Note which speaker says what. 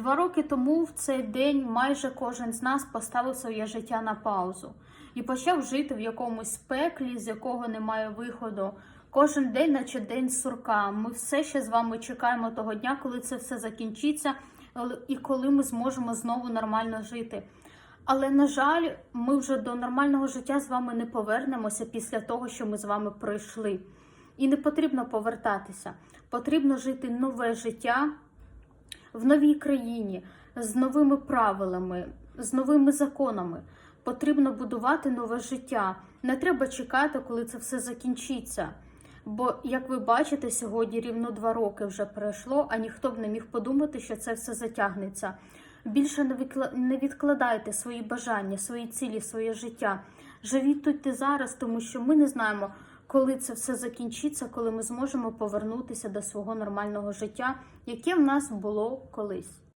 Speaker 1: Два роки тому в цей день майже кожен з нас поставив своє життя на паузу і почав жити в якомусь пеклі, з якого немає виходу. Кожен день, наче день сурка. Ми все ще з вами чекаємо того дня, коли це все закінчиться, і коли ми зможемо знову нормально жити. Але на жаль, ми вже до нормального життя з вами не повернемося після того, що ми з вами пройшли. І не потрібно повертатися. Потрібно жити нове життя в новій країні з новими правилами, з новими законами. Потрібно будувати нове життя. Не треба чекати, коли це все закінчиться. Бо, як ви бачите, сьогодні рівно два роки вже пройшло, а ніхто б не міг подумати, що це все затягнеться. Більше не відкладайте свої бажання, свої цілі, своє життя. Живіть тут і зараз, тому що ми не знаємо, коли це все закінчиться, коли ми зможемо повернутися до свого нормального життя, яке в нас було колись.